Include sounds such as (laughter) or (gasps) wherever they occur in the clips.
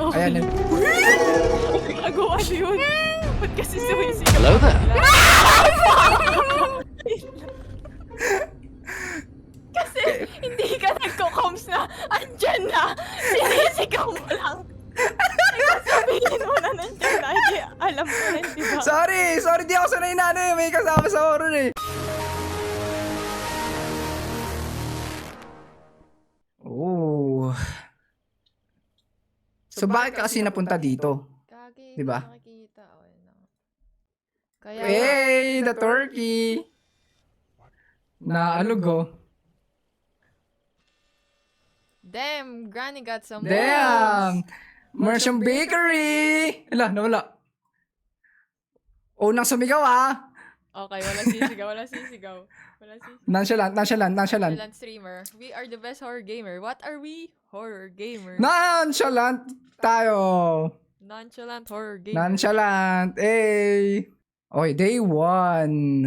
Ayan yun. Gago, ano yun? Ba't kasi sumisigaw? Hello there. Kasi hindi ka nagko-coms na andyan na. Sinisigaw mo lang. Sabihin mo na nandyan na. Hindi, alam mo rin, di ba? Sorry! Sorry, di ako sanay na ano eh. May kasama sa horror eh. So bakit ka kasi napunta dito? Kagi, Di ba? nakikita. Okay na. Kaya, Hey, the turkey! Na alog oh. damn, Granny got some Damn! Merchant Bakery! Ala, nawala. Unang sumigaw ah! Okay, wala sisigaw, wala sisigaw. (laughs) Wala sisigaw. Nonchalant, nonchalant, nonchalant. Silent streamer. We are the best horror gamer. What are we? Horror gamer. Nonchalant tayo! Nonchalant horror gamer. Nonchalant. Hey! Okay, day one.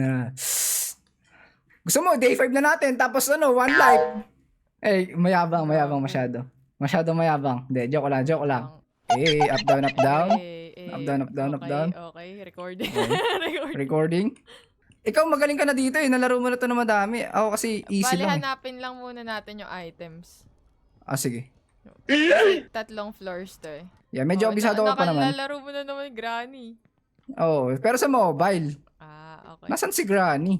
Gusto mo, day five na natin. Tapos ano, one life. Eh, mayabang, mayabang masyado. Masyado mayabang. Hindi, joke lang, joke lang. Eh, up, down, up, down. Eh, Up, down, up, down, up, okay, down. Okay, recording. Okay. (laughs) recording. Recording. Ikaw, magaling ka na dito eh. Nalaro mo na to na madami. Ako kasi easy Bali, lang eh. hanapin lang muna natin yung items. Ah, sige. Kasi tatlong floors to eh. Yeah, medyo Oh, abisado na- ka pa naman. Nakalalaro mo na naman yung Granny. Oo, pero sa mobile. Ah, okay. Nasan si Granny?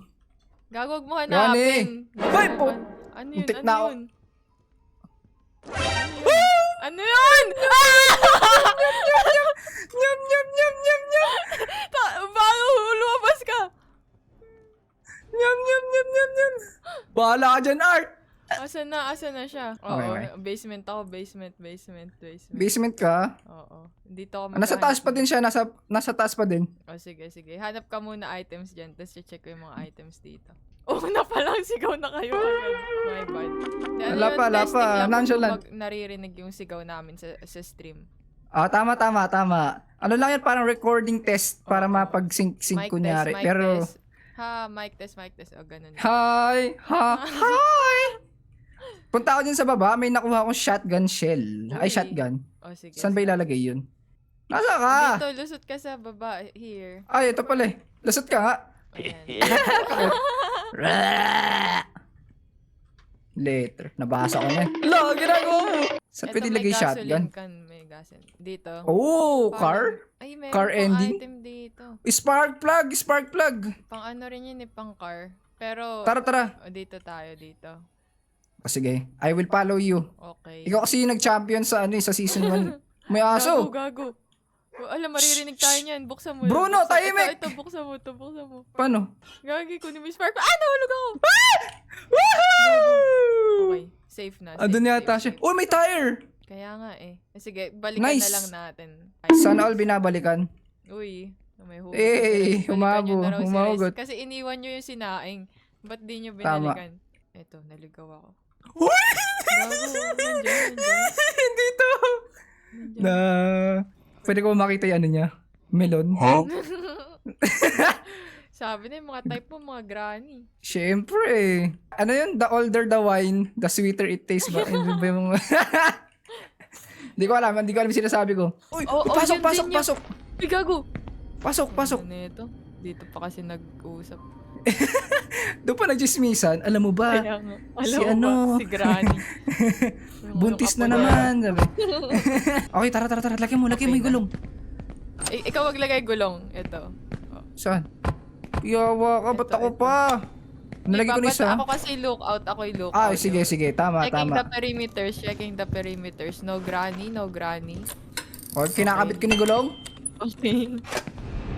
Gagawag mo Granny! hanapin. Hoy, po! Ano yun? Ano na yun? Ano yun? Ano yun? Ah! (laughs) Nyam, nyam, nyam, nyam, nyam. Bago lumabas ka? Nyam, nyam, nyam, nyam, nyam. Bahala ka dyan, Art. Asan na? Asan na siya? Oo, Okay, basement ako. Basement, basement, basement. Basement ka? Oo. Dito ako Nasa taas pa din siya, nasa nasa taas pa din. O sige, sige. Hanap ka muna items dyan, tapos check ko yung mga items dito. Una pa lang, (laughs) sigaw na kayo agad. My bad. Wala pa, wala pa. Nonchalant. mag- naririnig yung sigaw namin sa, sa stream. Ah, tama, tama, tama. Ano lang yan, parang recording test para Oo. mapag-sync-sync Mic kunyari. test, mic Pero, test. Ha, mic test, mic test. O, ganun. hi, ha, (laughs) hi! Punta ako dyan sa baba, may nakuha akong shotgun shell. Ay, Uy. shotgun. O, sige. Saan ba ilalagay yun? Nasa ka? Dito, lusot ka sa baba. Here. Ay, ito pala eh. Lasot ka nga. Ayan. (laughs) Later. Nabasa ko na. Lo, ginagawa mo. Saan Eto, pwede may ilagay shotgun? gasoline Can, may gasoline. Dito. Oh, Parang- car? Ay, meron Car pang ending? item dito. Spark plug, spark plug. Pang ano rin yun eh, pang car. Pero, Tara, tara. o, dito tayo, dito. O sige, I will follow you. Okay. Ikaw kasi yung nag-champion sa ano eh, sa season 1. (laughs) May Gago, aso. gago. O, alam, maririnig tayo niyan. Buksan mo. Bruno, Buksan- tahimik! Ito, ito, buksan mo, ito, buksan mo. Paano? Gagi, kunin mo yung spark. Ah, nahulog ako! (laughs) Woohoo! Okay, safe na. Safe, Andun yata siya. Oh, may tire! Kaya nga eh. Sige, balikan Nice. na lang natin. Sana all binabalikan. Uy, may hugot. Eh, humabo, si humahugot. Kasi iniwan nyo yung sinaing. Ba't di nyo Tama. binalikan? Eto, naligaw ako. Uy! Gago, nandyan, nandyan. Hindi to! nandyan. Na... Pwede ko makita yung ano niya. Melon. (laughs) Sabi na yung mga type mo, mga granny. Siyempre. Ano yun? The older the wine, the sweeter it tastes ba? Ano ba yung... (laughs) Hindi ko alam. Hindi ko alam yung sinasabi ko. Uy! Oh, oh, pasok, yun pasok, yun. pasok! Ay, gago! Pasok, pasok! Ano ito? Dito pa kasi nag-uusap. (laughs) Doon pa nagchismisan. Alam mo ba? Kaya nga. Alam si mo ano? ba, si granny. (laughs) Buntis na naman. Sabi. (laughs) okay, tara, tara, tara. Lagyan mo, lagyan mo Okay yung gulong. I- ikaw maglagay gulong. Ito. Saan? Yawa ka, ba't Ito, ako ito. pa? Nalagyan ko na Iba, isa. Ako kasi lookout. Ako yung lookout. Ah, sige, sige. Tama, Checking tama. the perimeters. Checking the perimeters. No granny, no granny. O, kinakabit ko ni gulong. Okay.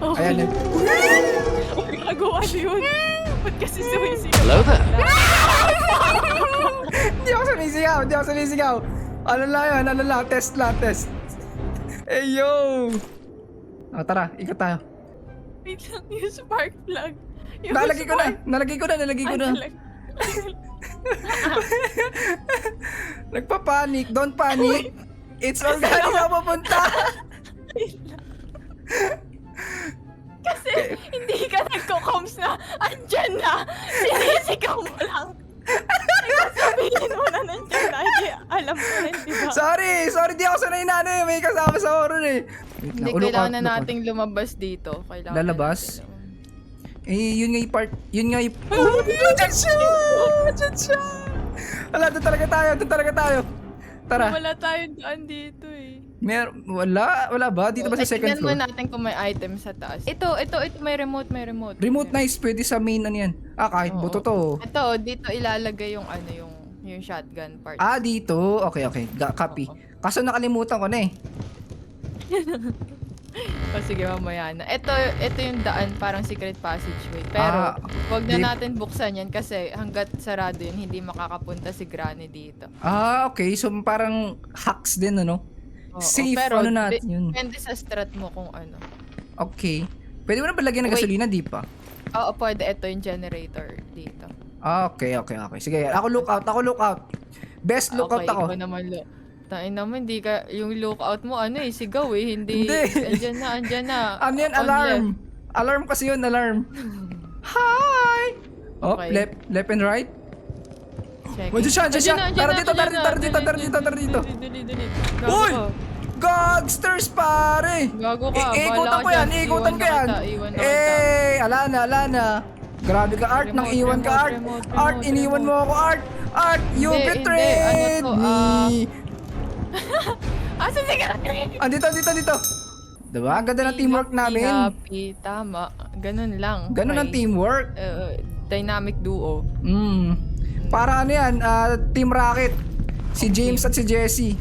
Ayan yun. Gago, ano yun? Ba't kasi sumisigaw? Hello there. (laughs) Hindi ako sumisigaw, hindi ako sumisigaw. Ano lang yun, ano lang, test lang, test. Hey, yo! O, tara, ikot tayo. Wait lang, yung spark plug. Yung Nalagay ko na, spark- nalagay ko na, nalagay ko Ay, na. talag- (laughs) Nagpapanik, don't panic. It's organic na papunta. (laughs) Kasi hindi ka nagko-coms na andyan na. Sinisigaw mo lang. Ikaw sabihin mo na nandyan na. Hindi, alam mo rin, di ba? Sorry, sorry, di ako sanay na ano eh. May kasama sa horror eh. Wait Hindi, lang, ulok kailangan na out. nating lumabas dito. Kailangan Lalabas? Eh, yun nga yung part, yun nga yung... Oh, dyan siya! Dyan siya! Wala, doon talaga tayo, doon talaga tayo. Tara. Wala tayong daan dito eh. Mer wala, wala ba? Dito ba sa Ay, second tingnan mo floor? natin kung may item sa taas. Ito, ito, ito, may remote, may remote. Remote nice, pwede sa main ano yan. Ah, kahit Oo. buto to. Ito, dito ilalagay yung ano, yung yung shotgun part. Ah, dito. Okay, okay. Ga copy. Kaso nakalimutan ko na eh. (laughs) O sige, mamaya na. Ito, ito yung daan, parang secret passageway. Pero, Ah, wag na di- natin buksan yan kasi hanggat sarado yun, hindi makakapunta si Granny dito. Ah, okay. So parang hacks din, ano? Oo, Safe, pero ano natin de- yun. Depende sa strat mo kung ano. Okay. Pwede mo na ba lagyan ng Wait. gasolina? Di pa. Oo, pwede. Ito yung generator dito. Ah, okay, okay, okay. Sige, ako lookout, ako lookout. Best lookout okay, ako. ikaw naman lo. Tain naman, hindi ka, yung lookout mo, ano eh, sigaw eh, hindi, Hindi. andyan na, andyan na. (laughs) Ano yan? On Alarm. Alarm kasi yun, alarm. Hi! Oh, Okay. left, left and right. Checking. Andyan siya, andyan siya. Tara dito, tara andyan dito, tara dito, tara dito, tara dito. Uy! Gangsters, pare! Gago ka, I- bahala ko ka yan, dyan. ikutan Iwan ko na yan. kita, iwan na kita. Eh, ala na, ala na. Grabe ka, Art. Nang Remote, iwan ka, remote, Art. remote, Art, remote, iniwan mo remote. ako, Art. Art, you Hindi, betrayed. Ano to, me. (laughs) ah, Asa si Granny? Andito, andito, andito. Diba? Ang ganda ng teamwork namin. Happy, tama. Ganun lang. Ganun ang teamwork. Uh, dynamic duo. Mm. Para ano yan, ah, Team Rocket. Si James at si Jesse.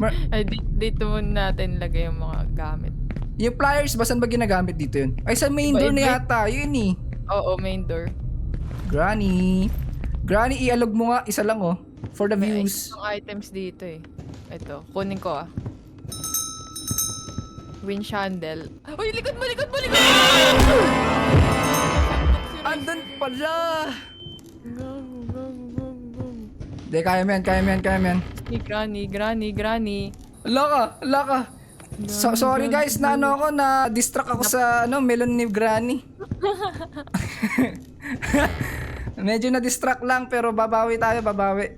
Mar- (laughs) Ay, di- dito muna natin lagay yung mga gamit. yung pliers ba, saan ba ginagamit dito yun? Ay, sa main door na yata. Yun eh. Oo, main door. Granny. Granny, ialog mo nga. Isa lang oh. For the May views. isang items dito eh. Ito, kunin ko ah. Wind chandle. Uy, likod mo, likod mo, likod mo! Andun pala. Gago, gago, gago, gago. Hindi, kaya mo yan, kaya mo yan, kaya mo yan. Ni Granny, Granny, Granny. Ala ka, ala ka. So, sorry guys, na ano ako, na distract ako sa ano, melon ni Granny. (laughs) Medyo na distract lang pero babawi tayo, babawi.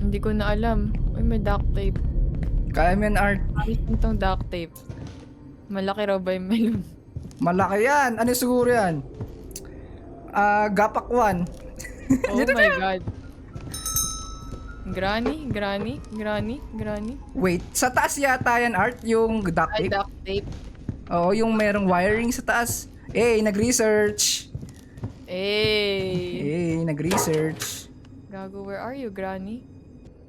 Hindi ko na alam. Uy, may duct tape. Kaya mo yan, Art. Ayos itong duct tape. Malaki raw ba yung melon? Malaki yan. Ano siguro yan? Ah, gapak 1. Oh (laughs) my god. Granny, Granny, Granny, Granny. Wait, sa taas yata yan, Art, yung duct Ay, tape. duct tape. Oo, yung merong wiring sa taas. Eh, nag-research. Eh. Eh, nag-research. Gago, where are you, Granny?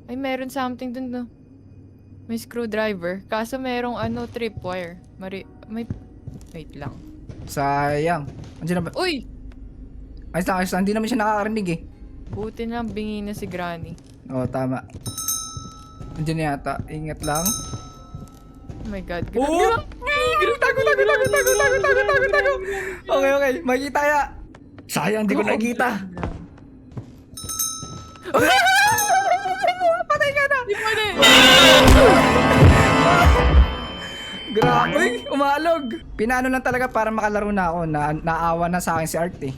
Ay, meron something dun, no? May screwdriver. Kaso merong ano, tripwire. Mari... May... Wait lang. Sayang. Andiyan na ba? Uy! Ayos lang, ayos lang. Hindi naman siya nakakarinig eh. Buti na lang bingi na si Granny. Oo, tama. Andiyan na yata. Ingat lang. Oh my god. Grabe Oh! lang. Tago, tago, tago, tago, tago, tago, tago, tago. Okay, okay. Makita ya. Sayang, hindi ko oh, nakikita. Patay ka na! Di pa rin! Grabe, Uy, umalog. Pinano lang talaga para makalaro na ako. Na, naawa na sa akin si Art eh.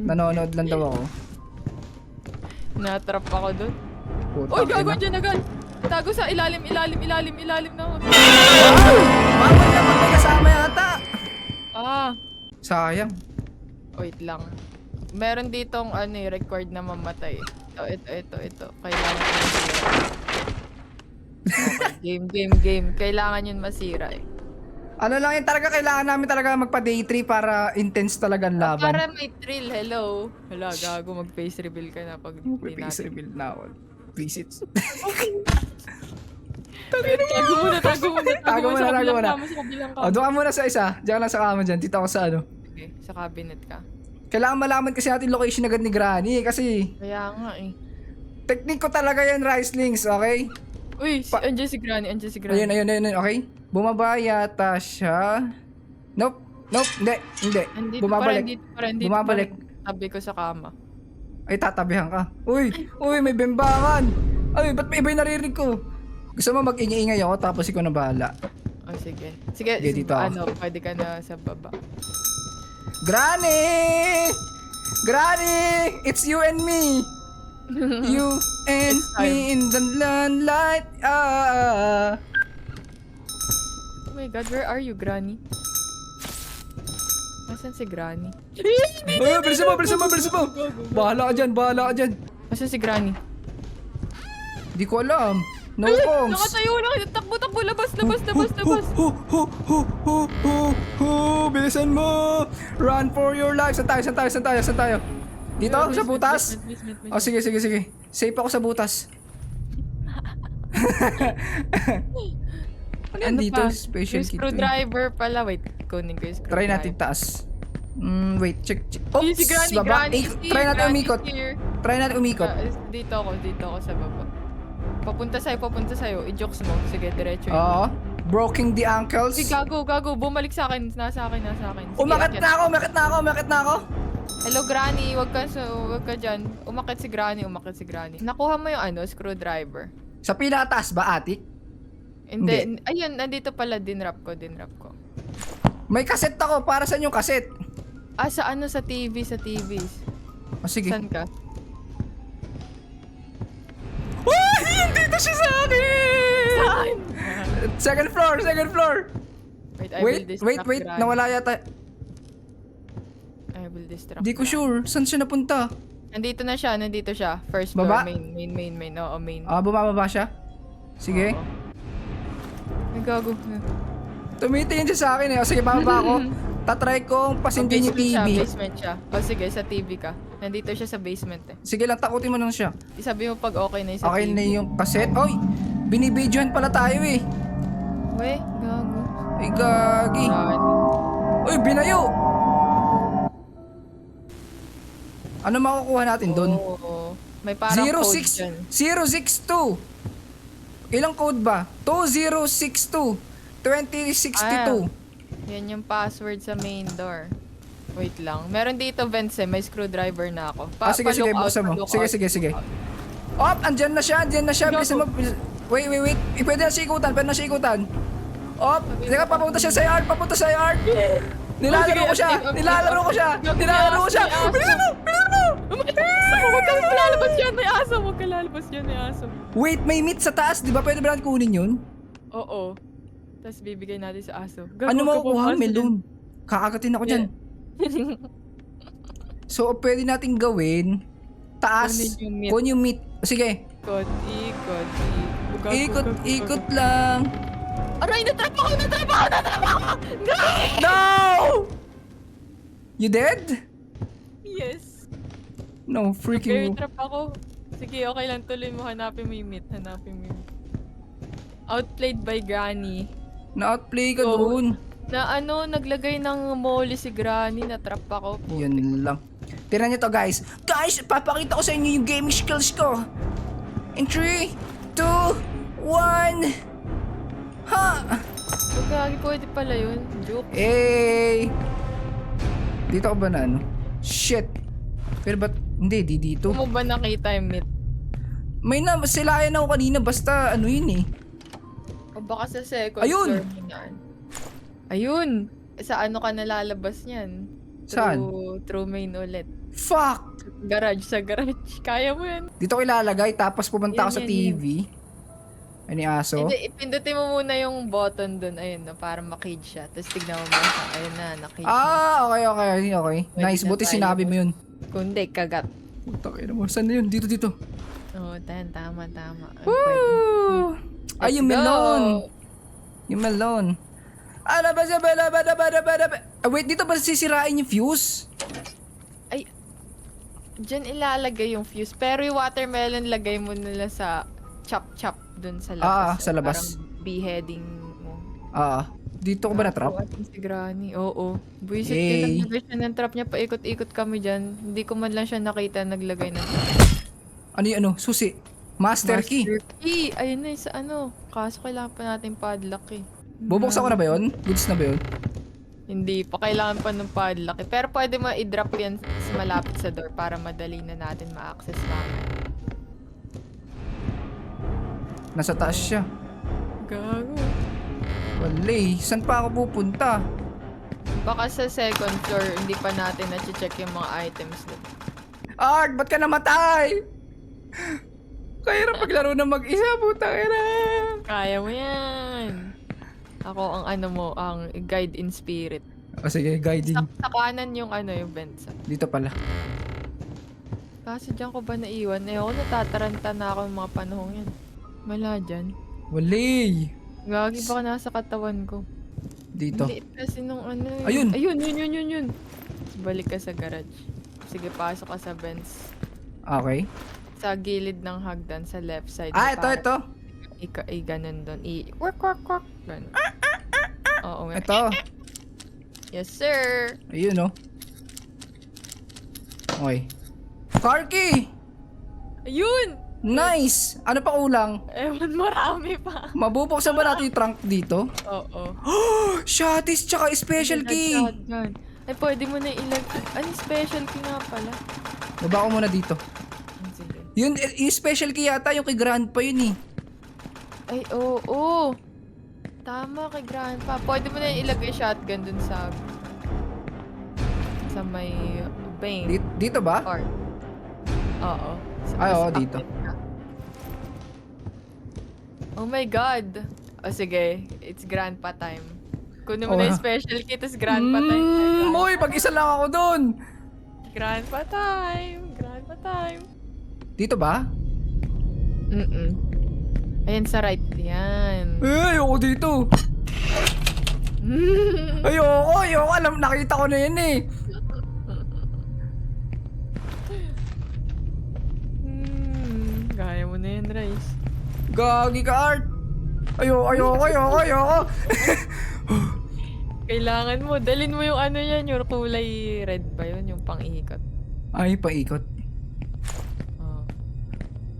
Nanonood lang daw ako. Natrap ako dun. Putang Uy, gago ina. dyan agad! Tago sa ilalim, ilalim, ilalim, ilalim na ako. Bawal na pag may kasama yata. Ah! Sayang. Wait lang. Meron ditong ano eh, record na mamatay. Ito, ito, ito, ito. Kailangan. Okay, game, game, game. Kailangan yun masira eh. Ano lang yun talaga, kailangan namin talaga magpa day 3 para intense talaga ang laban. Para may thrill, hello. Hala, gago, mag-face reveal ka na pag hindi face natin. reveal na ako. Visits. (laughs) Tago muna, tago muna. Tago muna, tago muna. O, doon ka muna sa isa. Diyan ka lang sa kama dyan. Dito ako sa ano. Okay, sa cabinet ka. Kailangan malaman kasi natin location agad ni Granny eh, kasi Kaya nga eh. technique ko talaga yan, Ricelings, okay? Uy, si, Pa- andyan si Granny, andyan si Granny. Ayun, ayun, ayun, ayun, okay? Bumaba yata siya. Nope, nope, hindi, hindi. Andito Bumabalik. pa rin, dito pa rin, dito Bumabalik. pa rin. Tabi ko sa kama. Ay, tatabihan ka. Uy, uy, may bembangan. Ay, ba't may iba yung naririnig ko? Gusto mo mag-ingay-ingay ako tapos ikaw na bahala. Oh, sige. Sige, Sige, dito ako. ano, pwede ka na sa baba. Granny! Granny! It's you and me! (laughs) You and me in the light. Ah. Oh my god, where are you, Granny? Nasaan si Granny? (laughs) Ay, bilisan mo, bilisan mo, bilisan mo. Bahala ka dyan, bahala ka dyan. Nasaan si Granny? Di ko alam. No comms. Nakatayo na! Takbo, takbo! Labas, labas, labas, labas! Hu, hu, bilisan mo. Run for your life. Saan tayo, saan tayo, saan tayo, saan tayo? Dito, sa butas? Basement. Oh, sige, sige, sige. Safe ako sa butas. (laughs) ano yan Ano dito? pa? Special kit. screwdriver pala. Wait, kunin ko yung screwdriver. Try natin taas. Mm, wait, check, check. Oops, si Granny, baba. Granny Eh, try natin umikot. here. Try natin umikot. Is- dito ako, dito ako sa baba. Papunta sa'yo, papunta sa'yo. I-jokes mo. Sige, diretso yun. Oo. Broken the ankles. Sige, gago, gago. Bumalik sa akin. Nasa akin, nasa akin. Sige, Umakit na ako, umakit na ako, umakit na ako. Hello, Granny. Huwag ka, sa, huwag ka dyan. Umakit si Granny, umakit si Granny. Nakuha mo yung ano, screwdriver. Sa pinakataas ba, ate? Hindi. Ayun, nandito pala. Dinrap ko, dinrap ko. May kaset ako. Para saan yung kaset? Ah, sa ano? Sa TV, sa TV. O sige. Saan ka? Ay, dito siya sa akin! Saan? Second floor, second floor. Wait, I will Wait, distract wait, wait. Granny. Nawala yata. I will distract Di ko Granny. sure. Saan siya napunta? Nandito na siya, nandito siya. First floor, Baba? main, main, main, main. Oo, main. Ah, bumababa siya? Sige. Ay, gago. Tumitingin siya sa akin eh. O sige, bababa ako. (laughs) Tatry kong pasindin yung basement siya, TV. basement siya. O sige, sa TV ka. Nandito siya sa basement eh. Sige lang, takutin mo lang siya. Isabi mo pag okay na yung sa Okay TV. na yung kaset. Oy! Binibidyohan pala tayo eh. Weh, gago. Ay, gagi. Granny. Uy, binayo! Ano makukuha natin doon? Oo. May parang code 06 dyan. 062. Ilang code ba? 2062. 2062. Yan yung password sa main door. Wait lang. Meron dito vents eh. May screwdriver na ako. ah, sige, sige, buksan mo. Sige, sige, sige. Op, andyan na siya, andyan na siya. Bilisan mo. bilis- Wait, wait, wait. Eh, pwede na siya ikutan, pwede na siya ikutan. Op, teka, papunta siya sa yard, papunta sa yard. Nilalaro ko siya, nilalaro ko siya, nilalaro ko siya. Bilisan mo, bilisan mo. Huwag kang lalabas yan, may aso. Huwag kang lalabas yan, may aso. Wait, may meat sa taas, di ba? Pwede ba natin kunin yun? Oo. Tapos bibigay natin sa aso. Gago, Ano ka makukuha? papasok Melon. Kakagatin ako dyan. (laughs) So, pwede natin gawin, taas, Kunin yung meat. kunin yung meat. Sige, Ikot, ikot, ikot. Ikot, ikot lang. Aray, natrap ako, natrap ako, natrap ako! No! You dead? Yes. No, freaking... trap ako. Sige, okay lang. Tuloy mo. Hanapin mo yung meat. Hanapin mo yung meat. Outplayed by Granny. Na-outplay ka Oh. doon. Na ano, naglagay ng molly si Granny. Natrap ako. Yun lang. Tira nyo to guys. Guys, papakita ko sa inyo yung gaming skills ko. In 3, 2, 1. Ha! Pagkagi, pwede pala yun. Joke. Eh! Dito ko ba na ano? Shit! Pero ba't, hindi, di dito. Kung mo ba nakita yung meat? May na, silayan ako kanina, basta ano yun eh. O baka sa second Ayun! floor yan. Ayun! Sa ano ka nalalabas niyan? Saan? Through, through main ulit. Fuck! Garage, sa garage. (laughs) Kaya mo yan. Dito ko ilalagay, tapos pupunta Yan, ako sa yan, TV. Ay, ni aso. Hindi, ipindutin mo muna yung button dun, ayun, no, para makage siya. Tapos tignan mo mo siya. Ayun na, nakage na. Ah, okay, okay, okay. Pwede Nice, na buti tayo. sinabi mo yun. Kundi, kagat. Puta kayo naman. Saan na yun? Dito, dito. Oo, oh, tan, tama, tama. Pwede. Woo! Ay, Let's yung go! melon. Yung melon. Ano ba sa bala bala bala bala Ah, wait, dito ba sisirain yung fuse? Ay, dyan ilalagay yung fuse. Pero yung watermelon, lagay mo nila sa chop-chop dun sa labas. Ah, sa labas. Parang beheading mo. Ah, dito ko ba na-trap? Nakuha si Granny. Oo. Buisit Yay. din naglagay siya ng trap niya. Paikot-ikot kami dyan. Hindi ko man lang siya nakita naglagay ng trap. Ano yung ano? Susi. Master, key. Master key. Ayun na yung sa ano. Kaso kailangan pa natin padlock eh. Bubuksan ko na ba yun? Goods na ba yun? Hindi pa. Kailangan pa ng padlock eh. Pero pwede mo i-drop yan sa malapit sa door para madali na natin ma-access mamaya. Nasa taas siya. Gago. Wala eh. Saan pa ako pupunta? Baka sa second floor, hindi pa natin na-check yung mga items doon. Art, ba't ka namatay? Kahirap paglaro na mag-isa, puta ina. Kaya mo yan. Ako ang ano mo, ang guide in spirit. O sige, guiding. Sa, sa kanan yung ano, yung Benza. Dito pala. Kaso dyan ko ba naiwan? Eh ako natataranta na ako yung mga panahon yan. Wala dyan. Wali. Gagi baka nasa katawan ko. Dito. Hindi kasi nung ano yun. Ayun. Ayun, yun, yun, yun, yun. Balik ka sa garage. Sige, pasok ka sa Benz. Okay. Sa gilid ng hagdan, sa left side. Ah, ito, ito. Ika, i ganun doon. I, work, work, work. Ganun. Oo nga. Ito. Yes, sir. Ayun, oh. Okay. Car key! Ayun! Nice! Ano pa kulang? Ewan, marami pa. Mabubuksan ba natin yung trunk dito? Oo. (gasps) Shotties tsaka special key! Shotgun. Ay, pwede mo na ilag... Ano, special key nga pala. Baba ko muna dito. Ah, Sige. Yun, eh, yung special key yata, yung kay Grandpa yun eh. Ay, oo. oo. Tama kay Grandpa. Pwede mo na ilagay shotgun dun sa... Sa may... Bane. Dito, dito ba? Or... Oo. Sa Ay, mas oo, dito. ka. Oh my God. O sige, it's grandpa time. Kunin mo Oh, na yung ha? special kit, it's grandpa time. Mm, Moy, pag-isa lang ako dun! Grandpa time! Grandpa time! Dito ba? Mm-mm. Ayan sa right. Yan. Eh, ayoko dito. (laughs) Ayoko, ayoko. Alam, nakita ko na yan eh. Hmm, Gaya mo na yan, Rice. Gagi ka, Art. Ayoko, ayoko, ayoko, ayoko. (laughs) Kailangan mo, dalin mo yung ano yan, yung kulay red ba yun, yung pang-ikot. Ay, paikot. Oh.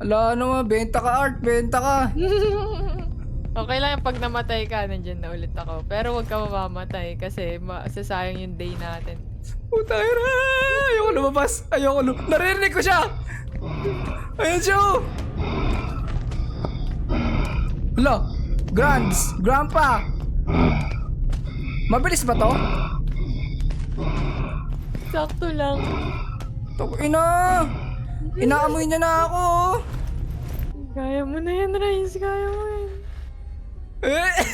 Ala naman, benta ka, Art. Benta ka. (laughs) okay lang pag namatay ka, nandyan na ulit ako. Pero huwag ka mamamatay kasi masasayang yung day natin. Puta ina. Ayoko lumabas. Ayoko lumabas. Naririnig ko siya. Ayun siya. Hala. Grands. Grandpa. Mabilis ba to? Sakto lang. Tok ina. Inaamoy niya na ako. oh. Kaya mo na yan, Rice. Kaya mo yan. Eh. (laughs)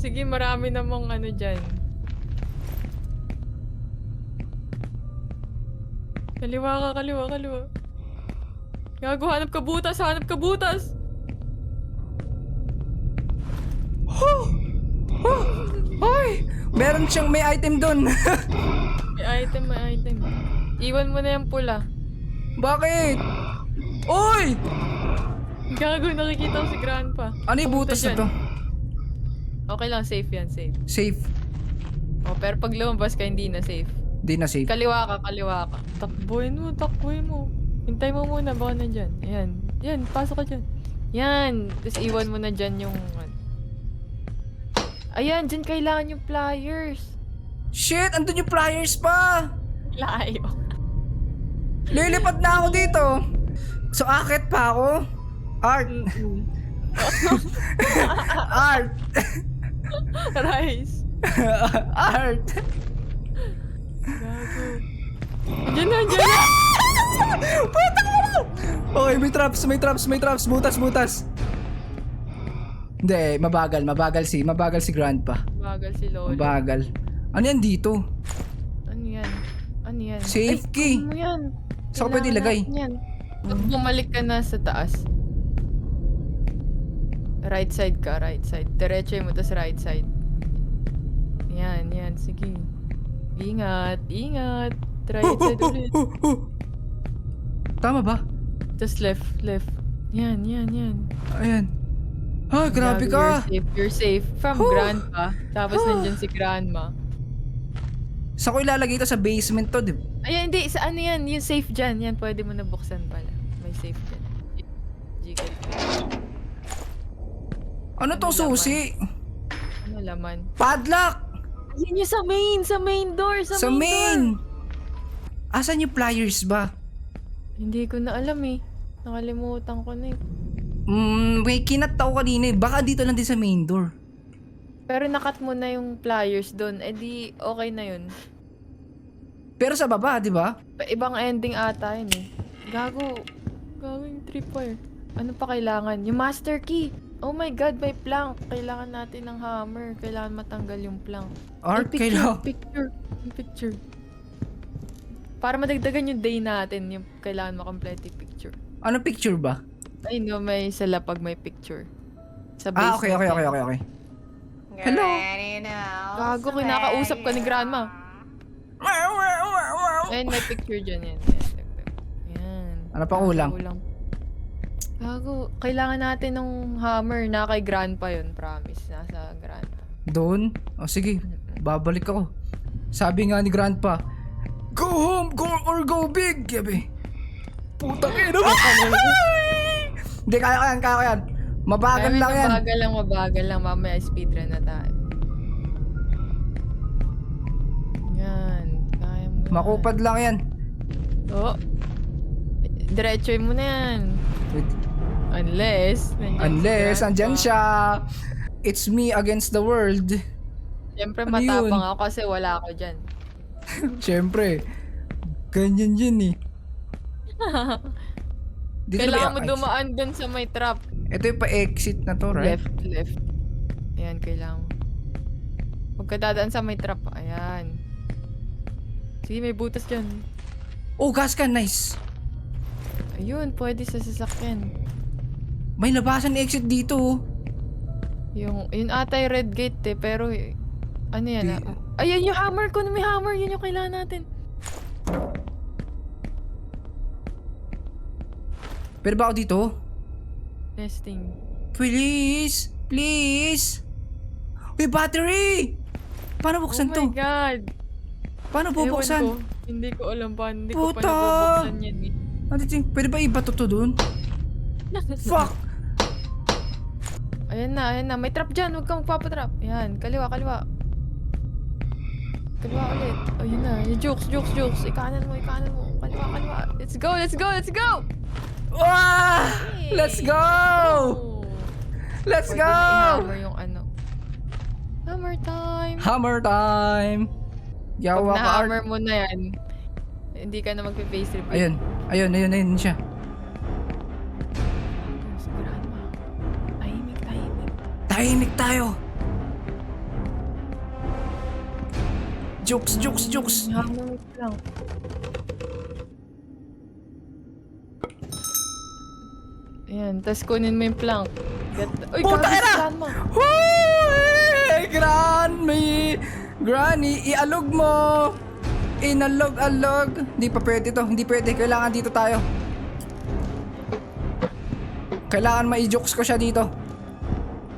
Sige, marami namang ano dyan. Kaliwa ka, kaliwa, kaliwa. Gago, hanap ka butas, hanap ka butas! Hoy. Meron siyang may item doon. (laughs) May item, may item. Iwan mo na yung pula. Bakit? Oy! Gago, nakikita ko si Grandpa. Ano yung butas na to? Okay lang, safe yan, safe. Safe. Oh, pero pag lumabas ka, hindi na safe. Di na safe. Kaliwa ka, kaliwa ka. Takbuhin mo, takbuhin mo. Hintay mo muna, baka nandyan. Ayan. Yan, pasok ka dyan. Yan. Tapos iwan mo na dyan yung... ano. Ayan, dyan kailangan yung pliers. Shit, andun yung pliers pa. Layo. Lilipad na ako dito. So, akit pa ako. Art. Art. Rice. (laughs) Art. Gago. Dyan na, dyan na. Puta ko! Okay, may traps, may traps, may traps. Butas, butas. Hindi, mabagal, mabagal si, mabagal si Grandpa. Bagal si Lolo. Mabagal. Ano yan dito? Ano yan? Ano yan? Safe Ay, key. ano yan? Saan ko pwede Kailangan ilagay? natin Yan. Pag bumalik ka na sa taas. Right side ka, right side. Diretso mo, tas right side. Yan, yan. Sige. Ingat, ingat. Right side ulit. Tama ba? Tas left, left. Yan, yan, yan. Ayan. Ah, grabe ka. You're safe, you're safe. From Huh. grandpa. Tapos nandyan si grandma. Sa ko ilalagay ito sa basement to, di ba? Ay, hindi. Sa ano yan? Yung safe dyan. Yan, pwede mo na buksan pala. May safe dyan. Jiggle. Ano tong Ano susi? Ano laman? Padlock! Yan yung sa main! Sa main door! Sa, Sa main, main! door! Asan yung pliers ba? Hindi ko na alam eh. Nakalimutan ko na eh. Mm, may kinat ako kanina eh. Baka dito lang din sa main door. Pero nakat mo na yung pliers doon. Eh di, okay na yun. Pero sa baba, di ba? Pa- Ibang ending ata yun eh. Gago. Gago yung tripwire. Ano pa kailangan? Yung master key. Oh my god, may plank. Kailangan natin ng hammer. Kailangan matanggal yung plank. Ay, picture, kailangan. picture, picture. Para madagdagan yung day natin, yung kailangan makomplete yung picture. Ano picture ba? Ay no, may sala pag may picture. Sa Ah, okay, okay, okay, okay, okay. Hello? Gago, kinakausap ka ni grandma. Ayun, may picture dyan yan. Yan. Yan. Ano pa kulang? Kulang. Gago, kailangan natin ng hammer na kay grandpa yun, promise. Nasa grandpa. Doon? O sige, babalik ako. Sabi nga ni Grandpa, Go home, go or go big! Yabi. Putang ina mo! (laughs) Hindi, kaya ko yan, kaya ko yan. Mabagal lang yan. Mabagal lang, mabagal lang. Mamaya speedrun na tayo. Yan. Kaya mo yan. Makupad lang yan. Oo. Diretso mo na yan. Unless, Unless, andyan siya. It's me against the world. Siyempre Ano matapang yun? ako kasi wala ako dyan. (laughs) Siyempre. Ganyan yun eh. (laughs) Dito Kailangan ba- mo dumaan dun sa may trap. Ito yung pa-exit na to, right? Left, left. Ayan, kailangan mo. Huwag ka dadaan sa may trap. Ayan. Sige, may butas dyan. Oh, gas can, nice. Ayun, pwede sa sasakyan. May labasan exit dito. oh. Yung, yun ata yung red gate eh, pero eh, ano yan Di- ah? Ayan yung hammer ko, may hammer, yun yung kailangan natin. Pero ba ako dito? Testing. Please! Please! Uy, battery! Paano buksan oh to? my god. Paano Ewan bubuksan? ko. Hindi ko alam pa, hindi ko pa Puta! nabubuksan yan eh. Ano ting? Pwede ba ibato to dun? (laughs) Fuck! Ayan na, ayan na. May trap dyan. Huwag kang magpapatrap. Ayan, kaliwa, kaliwa. Kaliwa ulit. Ayun na. Yung jokes, jokes, jokes. Ikanan mo, ikanan mo. Kaliwa, kaliwa. Let's go, let's go, let's go! Ah! Let's go! Oh. Let's Pwede go! na i-hammer yung ano. Hammer time! Hammer time! Pag Yawa Art. na-hammer mo na yan, hindi ka na magpe-face reveal. Ayun. Ayun, ayun, ayun siya. Tahimik, tahimik. Tahimik tayo. Jokes, jokes, jokes. Hammer lang. Ayan, tas kunin mo yung plank. Get... Uy, Puta si Grandma. Huy! Gran, may... Granny, ialog mo! Inalog-alog. Hindi pa pwede to. Hindi pwede. Kailangan dito tayo. Kailangan mai-jokes ko siya dito.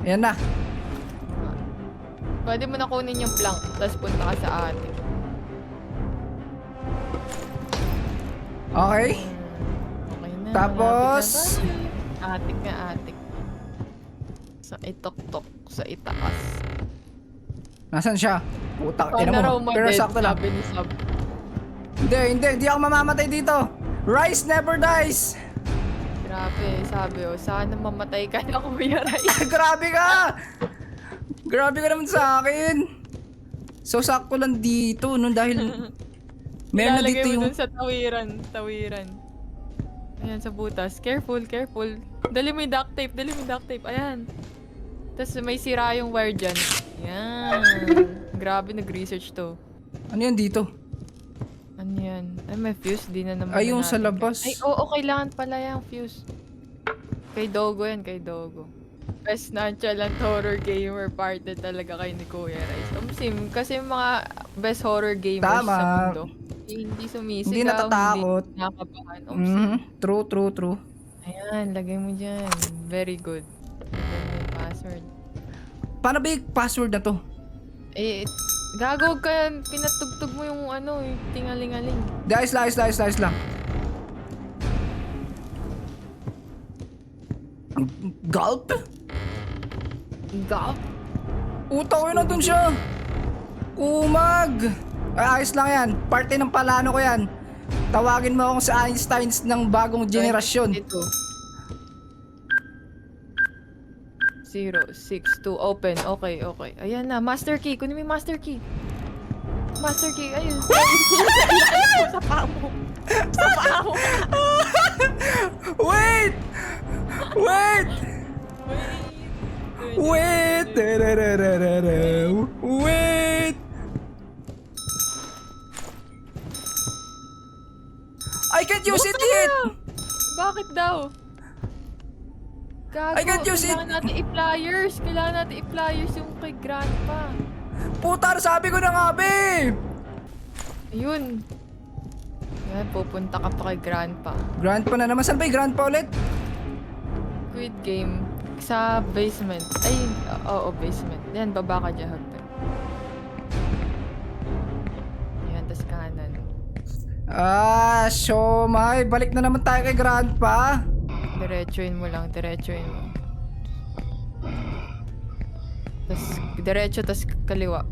Ayan na. Pwede mo na kunin yung plank, tas punta ka sa ate. Okay. Okay na. Tapos? malapit na. Atik atik. Sa itok-tok, sa itaas. Nasaan siya? Putak, ina mo. Pero sakto lang. sabi ni Sab. Hindi, hindi. Hindi ako mamamatay dito. Rice never dies. Grabe, sabi oh, sana mamatay ka na Kuya Rai. (laughs) Grabe ka! (laughs) Grabe ka naman sa akin. So, sakto lang dito, no? Dahil (laughs) meron na dito yung... sa tawiran, tawiran. Ayan, sa butas. Careful, careful. Dali mo yung duct tape, dali mo yung duct tape. Ayan. Tapos may sira yung wire dyan. Ayan. Grabe, nag-research to. Ano yan dito? Ano yan? Ay, may fuse. Di na naman Ay, na yung sa natin labas. Ay, oo, kailangan pala yung fuse. Kay Dogo yan, kay Dogo. Best nonchalant horror gamer partner talaga kay ni Kuya Rice. Umsim, kasi yung mga best horror gamers Tama. sa mundo. Hindi sumisigaw, Hindi natatakot. Hindi nakabahan. Umsim. Mhm. True, true, true. Ayan, lagay mo dyan. Very good. Lagay password. Paano ba yung password na to? Eh, gagawag ka yan. Pinatugtog mo yung ano, yung tingalingaling. Di, ayos lang, ayos lang, ayos lang, Gulp? Gulp? Utak ko nandun siya. Umag. Ay, ayos lang yan. Parte ng palano ko yan. Tawagin mo akong sa Einsteins ng bagong generasyon. 0, 6, 2, open. Okay, okay. Ayan na, master key. Kunin mo yung master key. Master Key, ayun. (laughs) Sa paa mo. Sa paa mo. Wait! Wait! Wait! Wait! I can't use it yet! Bakit daw? Gago, I can't use it. kailangan natin i-flyers. Kailangan natin i-flyers yung kay Grandpa. Puta, sabi ko na nga, be! Ayun. Yan, pupunta ka pa kay Grandpa. Grandpa na naman. Saan ba yung grandpa ulit? Quit game. Sa basement. Ay, oo, basement. Yan, baba ka dyan, Hagtan. Yan, tas kanan. Ah, so may balik na naman tayo kay grandpa. Diretsuin mo lang, diretsuin mo. Tas, diretso, tas kaliwa.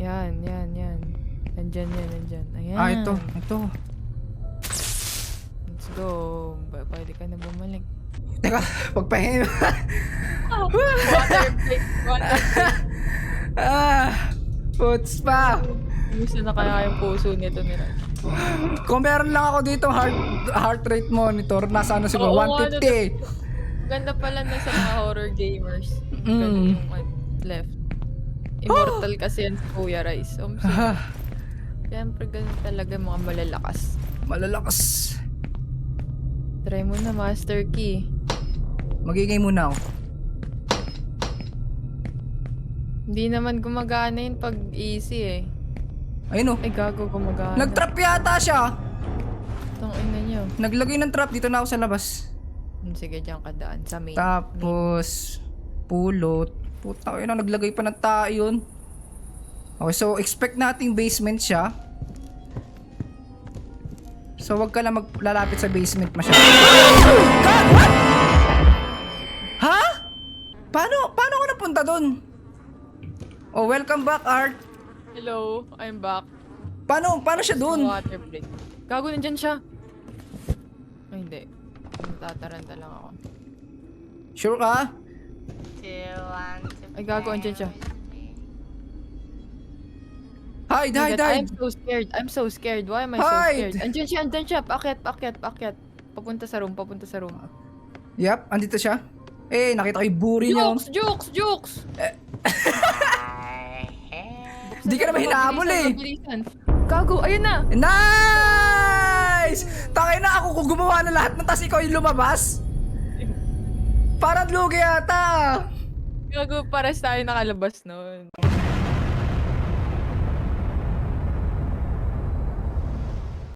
Yan, yan, yan. Nandyan yan, nandyan. Ayan. Ah, ito, ito. Let's go. Pwede ka na bumalik. Teka, pagpahinga. Water break, water break. ah, puts pa. Gusto na kaya yung puso nito ni Raj. Kung meron lang ako dito heart heart rate monitor, nasa ano siguro, Oo, 150. Ganda pala na sa mga horror gamers. Mm. Ganun yung ano, left. Immortal kasi yan si Kuya Rice. Um, so, Ah, Siyempre, ganun talaga mga malalakas. malalakas. Try mo na, Master Key. Magiging muna ako. Hindi naman gumagana yun pag easy eh. Ayun oh. Ay, gago gumagana. Nag-trap yata siya. Itong ina nyo. Naglagay ng trap dito na ako sa labas. Hmm, Sige, dyan ka daan sa main. Tapos, pulot. Puta, yun na, naglagay pa ng tao yun. Okay, so expect nating basement siya. So, wag ka lang maglalapit sa basement masyado. God, what? Ha? Paano, paano ako napunta doon? Oh, welcome back, Art. Hello, I'm back. Paano, paano siya doon? Water break. Gago, nandyan siya. Ay, hindi. Natataranta lang ako. Sure ka? Ay, gago, andyan siya. Hide, hide, hide. I'm so scared. I'm so scared. Why am I so Hide! scared? Andyan siya, andyan siya. Paakyat, paakyat, paakyat. Papunta sa room, papunta sa room. Yep, andito siya. Eh, nakita ko yung buri niya. oh. Jukes, jukes, jukes! Di ka naman hinahabol eh. Gago, ayun na! Nice! Tangay na ako kung gumawa na lahat ng tas ikaw yung lumabas. Parang lugi yata. Gago, pares tayo nakalabas noon.